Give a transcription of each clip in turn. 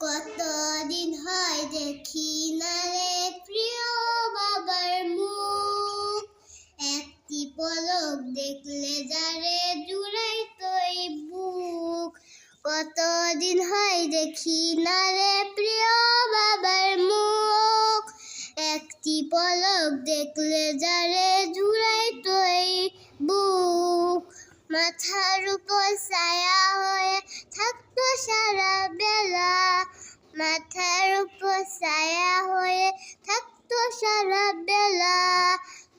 কতদিন হয় দেখি না রে প্রিয় বাবার মুখ। একটি পলক দেখলে যারে জুড়াই তোই বুক। কতদিন হয় দেখি না রে প্রিয় বাবার মুখ। একটি পলক দেখলে যারে জুড়াই তোই বুক। মাথার উপর ছায়া মাথার উপর ছায়া হয়ে থাকতো সারা বেলা।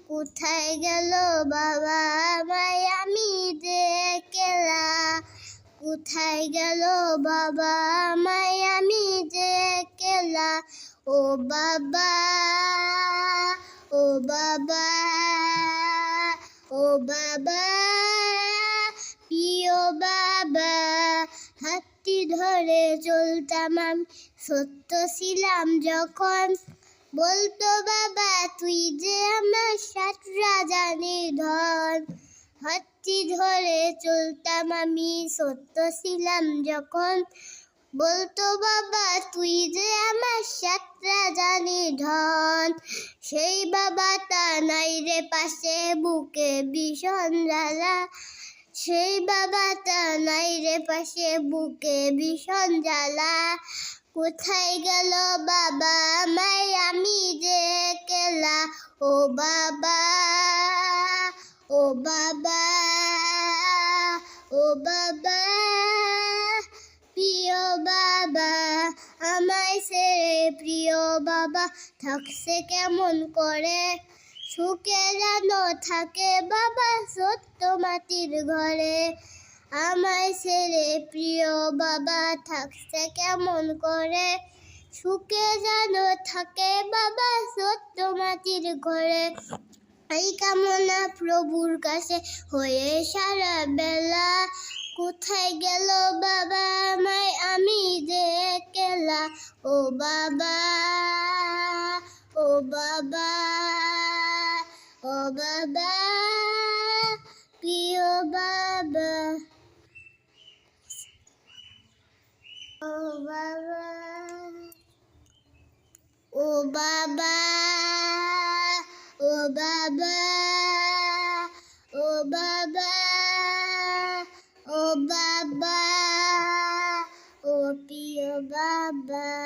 কোথায় গেল বাবা আমায় আমি দেখেলা কোথায় গেল বাবা আমায় আমি দেখেলা ও বাবা ও বাবা ও বাবা। ধরে চলতাম আমি। সত্য ছিলাম যখন। বলতো, বাবা, তুই যে আমার সাত রাজানি ধন। হাতটি ধরে চলতাম আমি, সত্য ছিলাম যখন। বলতো, বাবা, তুই যে আমার সাত রাজানি ধন। সেই বাবাটা নাই রে পাশে, বুকে ভীষণ জ্বালা। সেই বাবাটা নাই রে পাশে, বুকে ভীষণ জ্বালা। কোথায় গেল বাবা আমায়? আমি যে কেলা। ও বাবা ও বাবা ও বাবা, প্রিয় বাবা, আমায় সে প্রিয় বাবা, থাকছে কেমন করে? সুখে যেন থাকে বাবা সত্য মাটির ঘরে। আমায় ছেড়ে প্রিয় বাবা থাকছে কেমন করে? সুখে যেন থাকে বাবা সত্য মাটির ঘরে। এই কামনা প্রভুর কাছে হয়ে সারা বেলা। কোথায় গেল বাবা আমায় আমি দেখেলা ও বাবা ও বাবা। baba, pio baba. O baba, o baba, o baba, o baba, o baba, o pio baba.